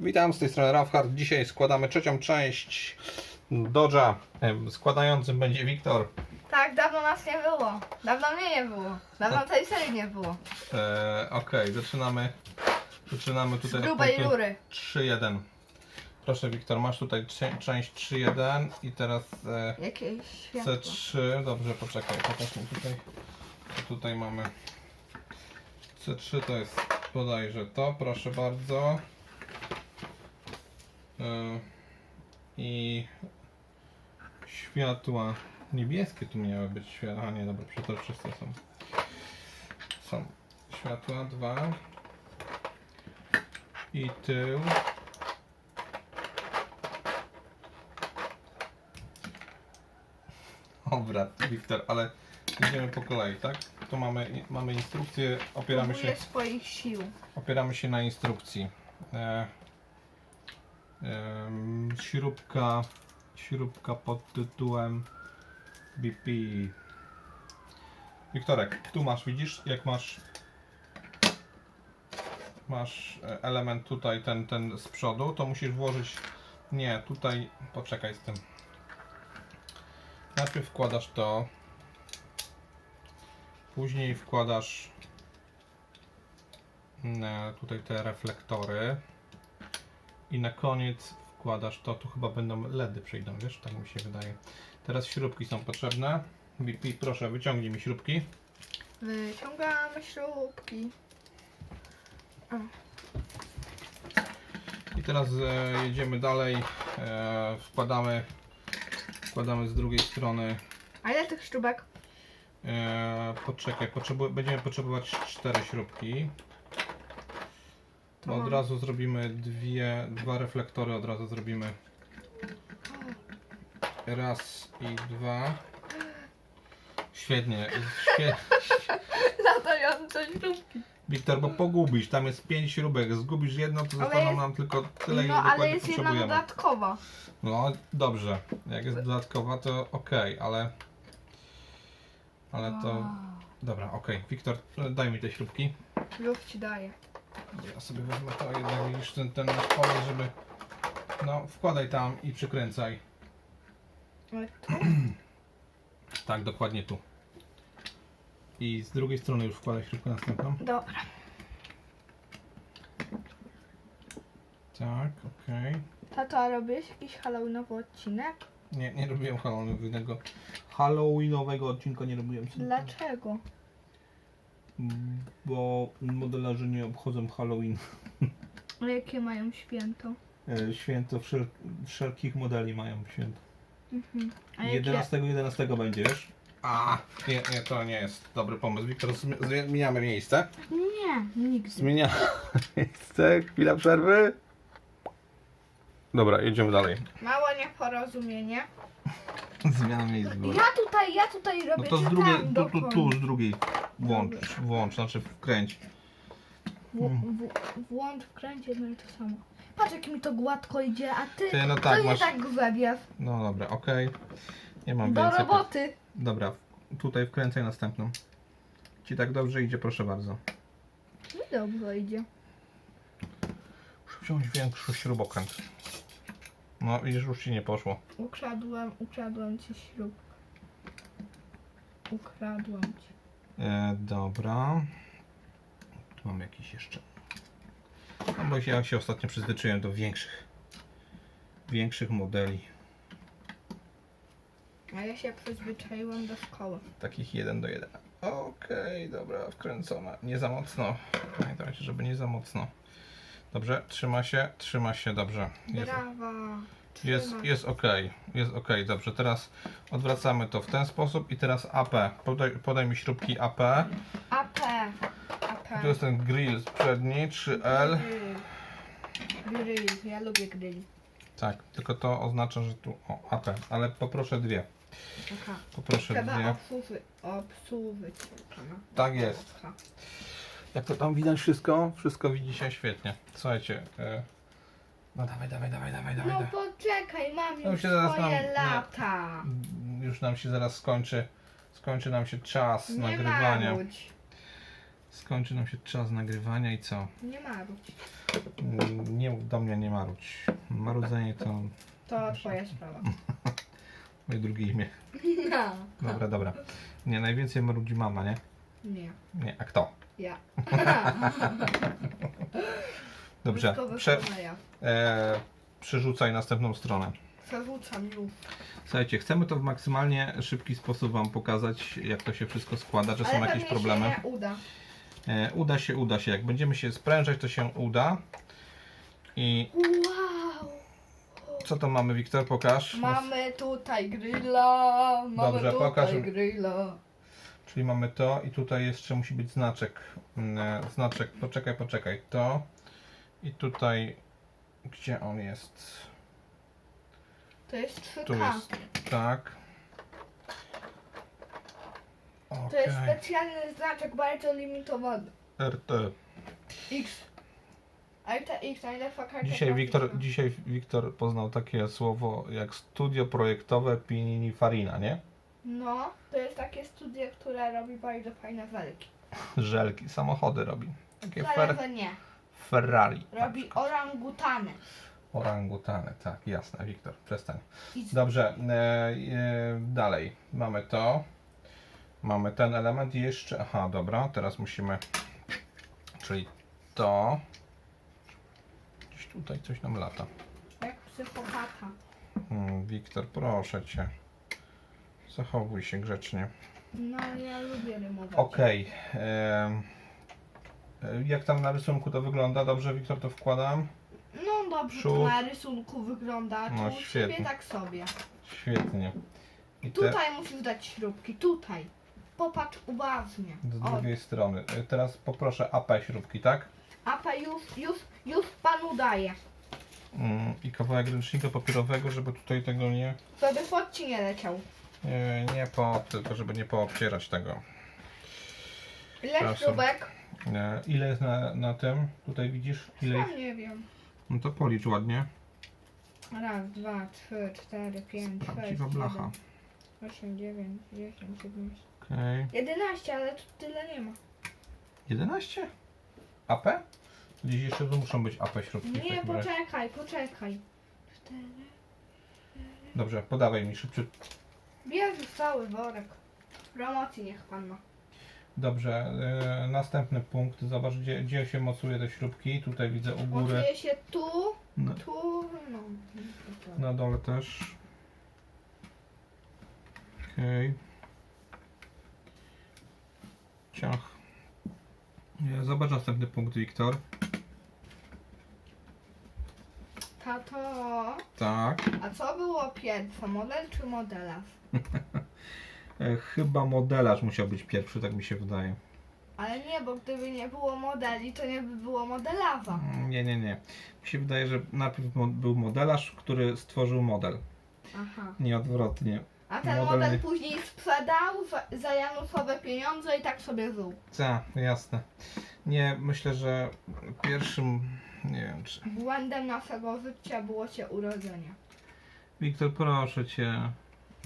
Witam, z tej strony Rafhard. Dzisiaj składamy trzecią część Dodge'a. Składającym będzie Wiktor. Tak, dawno nas nie było. Dawno mnie nie było. Dawno tej serii nie było. E, Okej, zaczynamy. Zaczynamy Z tutaj od grubej punktu rury. 3.1. Proszę Wiktor, masz tutaj cze- część 3.1 i teraz e, Jakieś światło. C3. Dobrze, poczekaj, pokaż mi tutaj. Tutaj mamy? C3 to jest bodajże to, proszę bardzo. E, I światła niebieskie tu miały być światła. A nie, dobra, przezroczyste są. Są światła dwa. I tył. Dobra, Wiktor, ale idziemy po kolei, tak? Tu mamy, mamy instrukcję, opieramy się, Próbuję swoich sił. opieramy się na instrukcji. E, śrubka, śrubka pod tytułem BP. Wiktorek, tu masz, widzisz, jak masz masz e, element tutaj, ten, ten z przodu, to musisz włożyć, nie, tutaj, poczekaj z tym. Najpierw wkładasz to, później wkładasz mm, tutaj te reflektory i na koniec wkładasz to, tu chyba będą LEDy przyjdą, wiesz, tak mi się wydaje. Teraz śrubki są potrzebne. BP, proszę, wyciągnij mi śrubki. Wyciągamy śrubki. I teraz e, jedziemy dalej, e, wkładamy, wkładamy z drugiej strony A ile tych śrubek? E, poczekaj, potrzebu będziemy potrzebować cztery śrubki. To Od mam. razu zrobimy dwie, dwa reflektory, od razu zrobimy raz i dwa. Świetnie, świe Latające śrubki. Wiktor, bo pogubisz, tam jest pięć śrubek, zgubisz jedno, to zostaną jest- nam tylko tyle, ile No, ale dokładnie jest jedna potrzebujemy. dodatkowa. No dobrze, jak jest dodatkowa to ok, ale ale to dobra, ok. Wiktor, daj mi te śrubki. Już ci daję. Ja sobie wezmę to jednak widzisz ten, ten nasz kolej, żeby no wkładaj tam i przykręcaj. Ale tu? Tak, dokładnie tu. I z drugiej strony już wkładaj śrubkę następną. Dobra. Tak, okej. Tato, a robisz jakiś halloweenowy odcinek? Nie, nie robiłem halloweenowego halloweenowego odcinka nie robiłem. Dlaczego? Bo modelarze nie obchodzą Halloween. A jakie mają święto? E, Święto wszel wszelkich modeli mają święto. Mhm. A jakie... 11 11 będzie, wiesz? A, nie, nie, to nie jest dobry pomysł. Wiktor, zmi- zmieniamy miejsce. Nie, nigdy. Zmienia miejsce, chwila przerwy. Dobra, jedziemy dalej. Małe nieporozumienie. Zmiana miejsc była. Ja tutaj, ja tutaj robię No to z drugiej, tu, tu, tu z drugiej włącz, włącz, znaczy wkręć. W, w, włącz, wkręć jedno i to samo. Patrz jak mi to gładko idzie, a ty, Ty, no to tak, nie masz- tak grzebiesz. No dobra, okej. Nie mam Do więcej. roboty. Dobra, tutaj wkręcaj następną. Ci tak dobrze idzie, proszę bardzo. Mi dobrze idzie. Muszę wziąć większy śrubokręt. No widzisz, już ci nie poszło. Ukradłem, ukradłem ci śrub. Ukradłem ci. E, dobra. Tu mam jakiś jeszcze. No bo ja się ostatnio przyzwyczaiłem do większych. Większych modeli. A ja się przyzwyczaiłam do szkoły. Takich 1 do 1. Okej, dobra, wkręcona. Nie za mocno. Pamiętajcie, żeby nie za mocno. Dobrze, trzyma się, trzyma się, dobrze. Jest, Brawa. Jest, jest ok, jest ok, dobrze. Teraz odwracamy to w ten sposób i teraz AP. Podaj, podaj mi śrubki AP. AP. AP. Tu jest ten grill przedni, 3L. Grill. Grill. Ja lubię grill. Tak, tylko to oznacza, że tu. O, AP, ale poproszę dwie. Aha. Poproszę Trzeba dwie. obsłuży, obsłużyć. Tak jest. Aha. Jak to tam widać wszystko? Wszystko widzi się świetnie. Słuchajcie. E... No dawaj, dawaj, dawaj, dawaj, dawaj. No dawaj. poczekaj, mam już się zaraz swoje nam- nie. lata. Już nam się zaraz skończy. Skończy nam się czas Nie nagrywania. marudź. Skończy nam się czas nagrywania i co? Nie marudź. Mm, Nie do mnie, nie marudź. Marudzenie to To twoja sprawa. moje drugie imię. No. Dobra, dobra. Nie, najwięcej marudzi mama, nie? Nie. Nie, a kto? Ja. Dobrze, Wyskowy prze, e, przerzucaj następną stronę. Przerzucam już. Słuchajcie, chcemy to w maksymalnie szybki sposób Wam pokazać, jak to się wszystko składa, że są Ale jakieś pewnie problemy. się nie uda. E, uda się, uda się. Jak będziemy się sprężać, to się uda. I Wow! co to mamy, Wiktor? Pokaż. Mamy tutaj grilla. Mamy Dobrze, tutaj pokaż. grilla. Czyli mamy to i tutaj jeszcze musi być znaczek. Mm, e, Znaczek, poczekaj, poczekaj. To i tutaj, gdzie on jest? To jest 3K. Tu jest. Tak. To jest specjalny znaczek, bardzo limitowany. RT. X. RTX, najlepsza karta Dzisiaj Wiktor, dzisiaj Wiktor poznał takie słowo jak studio projektowe Pininfarina, nie? No, to jest takie studio, które robi bardzo fajne walki. Żelki, samochody robi. Takie Wcale, fer, nie. Ferrari. Robi orangutany. Orangutany, tak, jasne, Wiktor, przestań. Dobrze, e, e, dalej. Mamy to. Mamy ten element i jeszcze. Aha, dobra, teraz musimy. Czyli to. Gdzieś tutaj coś nam lata. Jak psychopata. Hmm, Wiktor, proszę cię. Zachowuj się grzecznie. No, ja lubię rymować. Okej. em, Jak tam na rysunku to wygląda? Dobrze, Wiktor, to wkładam. No dobrze, Przód. to na rysunku wygląda. No, tu świetnie. ciebie tak sobie. Świetnie. I te Tutaj musisz dać śrubki, tutaj. Popatrz uważnie. z O, drugiej strony. E, Teraz poproszę AP śrubki, tak? APA już, już, już panu daję. Mm, I kawałek ręcznika papierowego, żeby tutaj tego nie. Żeby pot ci nie leciał. Nie, nie po, tylko żeby nie poobcierać tego. Ile Proszę. śrubek? E, Ile jest na, na tym? Tutaj widzisz? Ile ich? Sam nie wiem. No to policz ładnie. Raz, dwa, trzy, cztery, pięć, sześć, Prawdziwa blacha. siedem, osiem, dziewięć, dziesięć, jedenaście. Okej. Jedenaście, ale tu tyle nie ma. 11? AP? Gdzieś jeszcze tu muszą być AP śrubki. w Nie, takim razie. poczekaj, poczekaj. Cztery. Dobrze, podawaj mi szybciej. Bierz cały worek. Promocji niech pan ma. Dobrze, e, następny punkt. Zobacz, gdzie, gdzie się mocuje te śrubki. Tutaj widzę u góry. Mocuje się tu, No, tu, no. na dole też. Okej. Ciach. E, Zobacz następny punkt, Wiktor. Tato, Tak. a co było pierwsze, model czy modelarz? E, Chyba modelarz musiał być pierwszy, tak mi się wydaje. Ale nie, bo gdyby nie było modeli, to nie by było modelarza. Mm, Nie, nie, nie. Mi się wydaje, że najpierw mo- był modelarz, który stworzył model. Aha. Nie odwrotnie. A ten Model model nie- później sprzedał za, za Janusowe pieniądze i tak sobie żył. Tak, jasne. Nie, myślę, że pierwszym. Nie wiem czy. Błędem naszego życia było się urodzenie. Wiktor, proszę cię.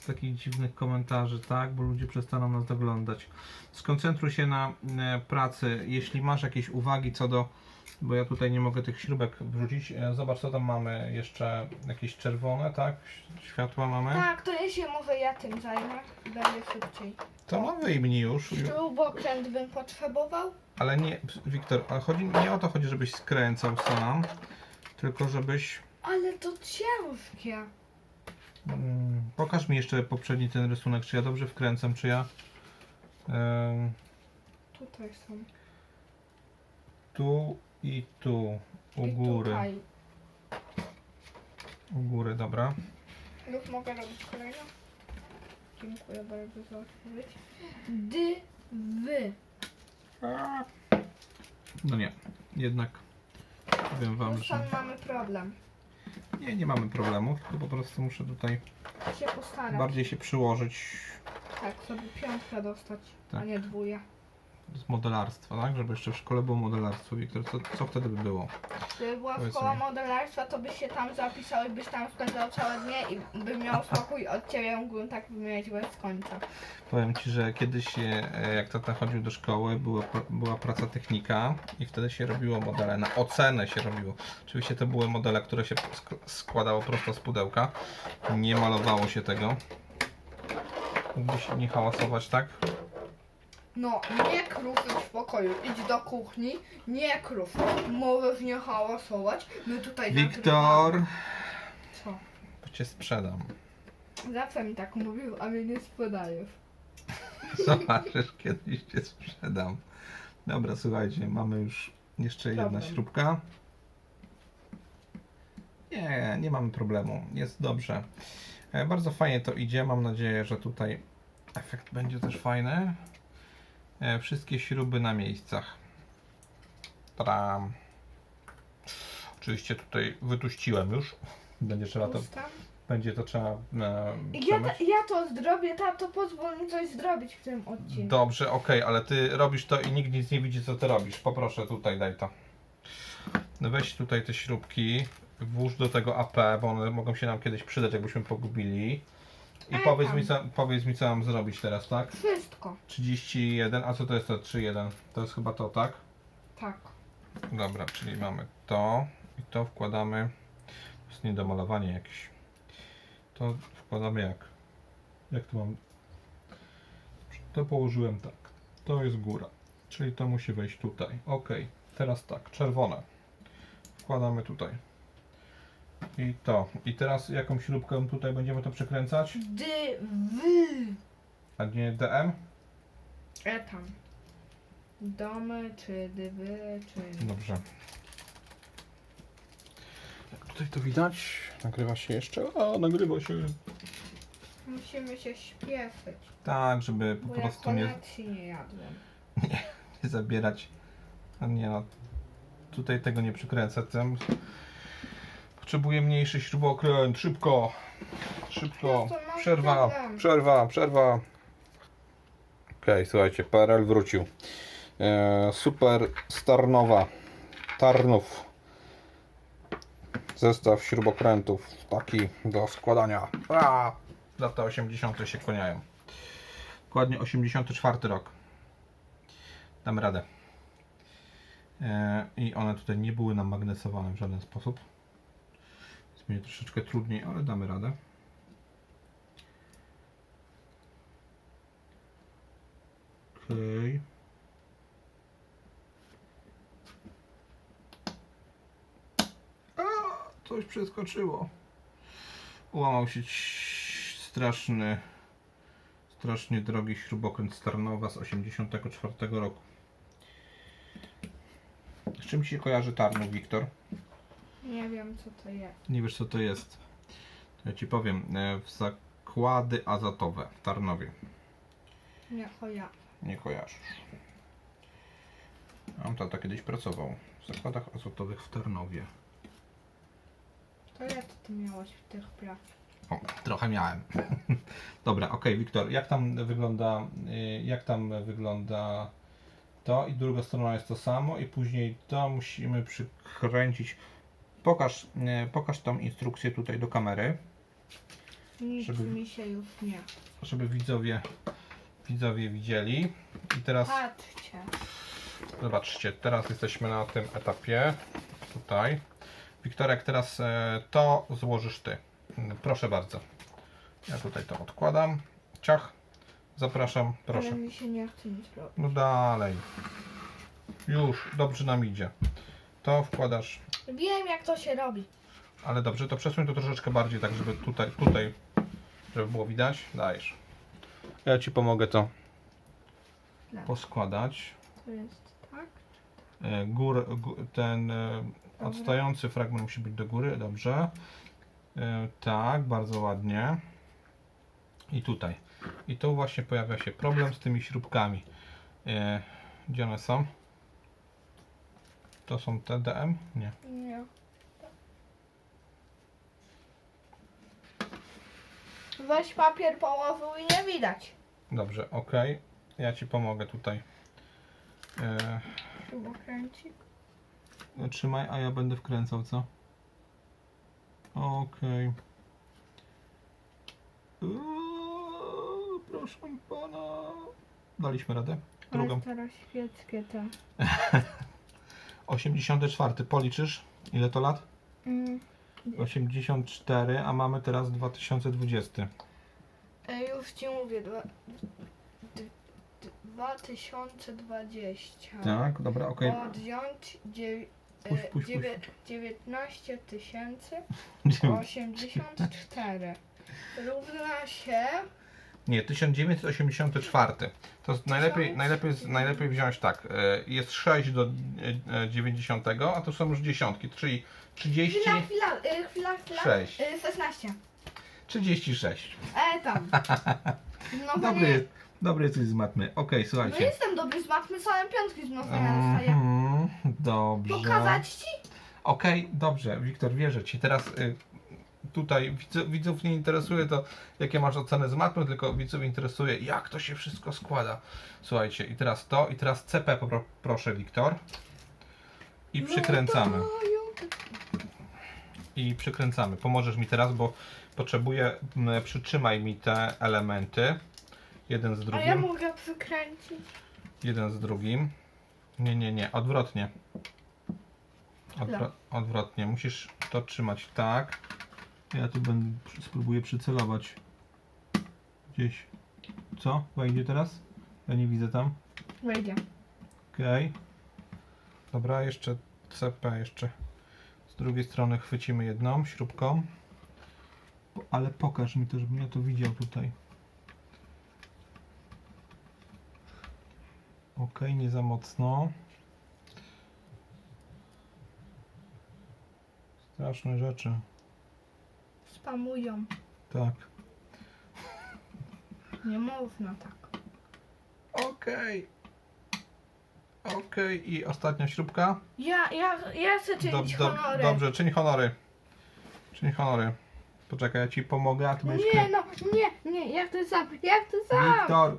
Takich dziwnych komentarzy, tak? Bo ludzie przestaną nas doglądać. Skoncentruj się na e, pracy. Jeśli masz jakieś uwagi co do. Bo ja tutaj nie mogę tych śrubek wrzucić. E, zobacz, co tam mamy. Jeszcze jakieś czerwone, tak? Światła mamy. Tak, to ja się może ja tym zajmę i będzie szybciej. To no wyjmij już. Śrubokręt bym potrzebował? Ale nie, Wiktor, ale chodzi, nie o to chodzi, żebyś skręcał sam, tylko żebyś. Ale to ciężkie. Mm, pokaż mi jeszcze poprzedni ten rysunek, czy ja dobrze wkręcam, czy ja. Tutaj są. tu i tu, u I góry. Tutaj. U góry, dobra. Lub mogę robić kolejną? Dziękuję bardzo za odpowiedź. Dy, wy. No nie, jednak powiem wam, Już tam że. mamy problem. Nie, nie mamy problemu, tylko po prostu muszę tutaj Się bardziej się przyłożyć. Tak, sobie piątkę dostać, a Tak. nie dwóje. Z modelarstwa, tak? Żeby jeszcze w szkole było modelarstwo. Wiktor, co, co wtedy by było? Gdyby była Powiedz szkoła mi. modelarstwa, to byś się tam zapisał i byś tam spędzał całe dnie i by miał spokój od ciebie, mógłbym tak wymieniać bez końca. Powiem Ci, że kiedyś e, jak tata chodził do szkoły, była, była praca technika i wtedy się robiło modele, na ocenę się robiło. Oczywiście to były modele, które się sk- składało prosto z pudełka. Nie malowało się tego. Mógłbyś nie hałasować, tak? No, nie krufy w pokoju, idź do kuchni, nie krów, możesz nie hałasować, my tutaj Wiktor, nagrywamy. Co? bo Cię sprzedam. Zawsze mi tak mówił, a mnie nie sprzedajesz. Zobaczysz, kiedyś Cię sprzedam. Dobra, słuchajcie, mamy już jeszcze jedna Problem. śrubka. Nie, nie mamy problemu. Jest dobrze. E, Bardzo fajnie to idzie. Mam nadzieję, że tutaj efekt będzie też fajny. E, Wszystkie śruby na miejscach. Tadam. Oczywiście tutaj wytuściłem już. Będzie trzeba to, Pusta. będzie to trzeba e, Ja, przemyć. ta- ja to zrobię, tato, pozwól mi coś zrobić w tym odcinku. Dobrze, okej, ale ty robisz to i nikt nic nie widzi, co ty robisz. Poproszę, tutaj daj to. No Weź tutaj te śrubki, włóż do tego AP, bo one mogą się nam kiedyś przydać, jakbyśmy pogubili. I powiedz tam. mi, co, powiedz mi, co mam zrobić teraz, tak? Wszystko. 31, a co to jest to 3,1? To jest chyba to, tak? Tak. Dobra, czyli mamy to i to wkładamy. To jest niedomalowanie jakieś. To wkładamy jak? Jak to mam? To położyłem tak. To jest góra. Czyli to musi wejść tutaj. Ok. Teraz tak, czerwone. Wkładamy tutaj. I to. I teraz jaką śrubkę tutaj będziemy to przekręcać? Dy, wy. A nie DM? E tam. Domy, czy dywy, czy... Dobrze. Jak tutaj to widać? Nagrywa się jeszcze? A, nagrywa się. Musimy się śpieszyć, Tak, żeby po bo ja prostu nie, kolacji nie jadłem. nie zabierać. A nie no. Tutaj tego nie przykręcę. Tym. Potrzebuję mniejszy śrubokręt. Szybko. Szybko. Przerwa. Przerwa. Przerwa. Okej, słuchajcie, PRL wrócił. E, super Starnowa. Tarnów. Zestaw śrubokrętów. Taki do składania. A, lata 80. się kłaniają. Dokładnie 84 rok. Damy radę. E, I one tutaj nie były namagnesowane w żaden sposób. Mi troszeczkę trudniej, ale damy radę. Okej. A, Coś przeskoczyło. Ułamał się straszny, strasznie drogi śrubokręt Starnowa z 84 roku. Z czym się kojarzy Tarnów, Wiktor? Nie wiem co to jest. Nie wiesz co to jest. To ja ci powiem. E, W zakłady azotowe w Tarnowie. Nie choja. Nie kojarzysz. Mam tata kiedyś pracował w zakładach azotowych w Tarnowie. To jak ty miałeś w tych praw? O, trochę miałem. Dobra, okej, Wiktor, jak tam wygląda, y, jak tam wygląda to i druga strona jest to samo i później to musimy przykręcić. Pokaż, y, pokaż tą instrukcję tutaj do kamery, Nic Żeby- mi się już nie. żeby widzowie, widzowie widzieli. I teraz Patrzcie. Zobaczcie, teraz jesteśmy na tym etapie. Tutaj. Wiktorek, teraz e, to złożysz ty. Proszę bardzo. Ja tutaj to odkładam. Ciach. Zapraszam, proszę. Ale mi się nie chce nic robić. No dalej. Już, dobrze nam idzie. To wkładasz, Wiem jak to się robi. ale dobrze, to przesuń to troszeczkę bardziej, tak żeby tutaj, tutaj, żeby było widać. Dajesz. Ja Ci pomogę to Tak. poskładać. To jest tak? E, gór, gó- ten e, odstający fragment musi być do góry, dobrze. E, Tak, bardzo ładnie. I tutaj. I tu właśnie pojawia się problem z tymi śrubkami. E, Gdzie one są? To są TDM? Nie. Nie. Weź papier położył i nie widać. Dobrze, ok. Ja Ci pomogę tutaj E, Śrubokręcik. trzymaj, a ja będę wkręcał, co? Okej. Uuu, Proszę pana. Daliśmy radę. Drugą. Teraz świeckie te. 84. Policzysz? Ile to lat? Mm. 84, a mamy teraz 2020. E, już ci mówię. Dwa, d, d, 2020. Tak, dobra, okej. Odjąć dziew, Puść, e, puść, dziewię- 19 tysięcy Okay. 84 równa się Nie, 1984. To jest najlepiej, najlepiej, najlepiej wziąć tak. e, Jest 6 do e, e, 90, a to są już dziesiątki, czyli 30, Chwila, chwila, e, chwila, chwila. 6. E, 16. 36. E, tam. No, to nie, Dobry, dobry jesteś z matmy. Okej, no słuchajcie. jestem dobry z matmy, same piątki z mnożenia dostaję. Mhm, dobrze. Pokazać ci? Okej, dobrze, Wiktor, wierzę Ci. Teraz y, tutaj widzów, nie interesuje to, jakie masz oceny z matmy, tylko widzów interesuje, jak to się wszystko składa. Słuchajcie, i teraz to, i teraz CP proszę, Wiktor. I przykręcamy. No, I przykręcamy. Pomożesz mi teraz, bo potrzebuję, przytrzymaj mi te elementy. Jeden z A drugim. ja mogę przykręcić. Jeden z drugim. Nie, nie, nie, odwrotnie. Odwro odwrotnie. Musisz to trzymać tak. Ja tu będę spróbuję przycelować. Gdzieś. Co? Wejdzie teraz? Ja nie widzę tam. Wejdzie. Okej. Dobra, jeszcze CP jeszcze. Z drugiej strony chwycimy jedną śrubką. Ale pokaż mi to, żebym ja to widział tutaj. Ok, nie za mocno. Straszne rzeczy. Spamują. Tak. Nie można tak. Okej. Okej, i ostatnia śrubka. Ja, ja, ja chcę czynić Dob- dob- honory. Dobrze, czyń honory. Czyń honory. Poczekaj, ja ci pomogę, a ty będziesz... Nie krę- no, nie, nie, jak to sam, jak to sam. Wiktor!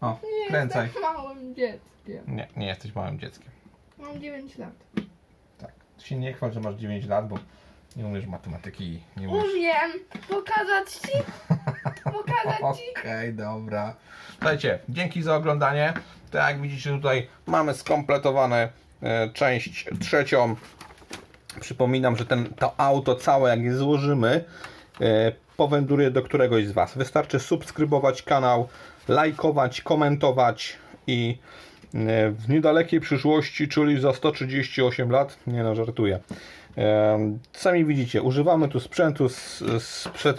O, Nie kręcaj. jestem małym dzieckiem. Nie, nie jesteś małym dzieckiem. Mam 9 lat. Tak. Ty się nie chwal, że masz 9 lat, bo nie umiesz matematyki, nie umiesz... Umiem pokazać ci, pokazać ci. Okej, dobra. Słuchajcie, dzięki za oglądanie. Tak jak widzicie tutaj mamy skompletowane e, część trzecią. Przypominam, że ten, to auto całe jak je złożymy e, powędruje do któregoś z Was. Wystarczy subskrybować kanał, lajkować, komentować i e, w niedalekiej przyszłości, czyli za 138 lat, nie no żartuję. Sami widzicie, używamy tu sprzętu z, sprzed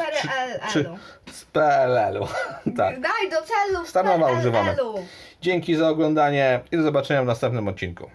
trzy- PRL-u. z PLL-u. tak. Daj do celu Stanowa PRL-u. używamy. Dzięki za oglądanie i do zobaczenia w następnym odcinku.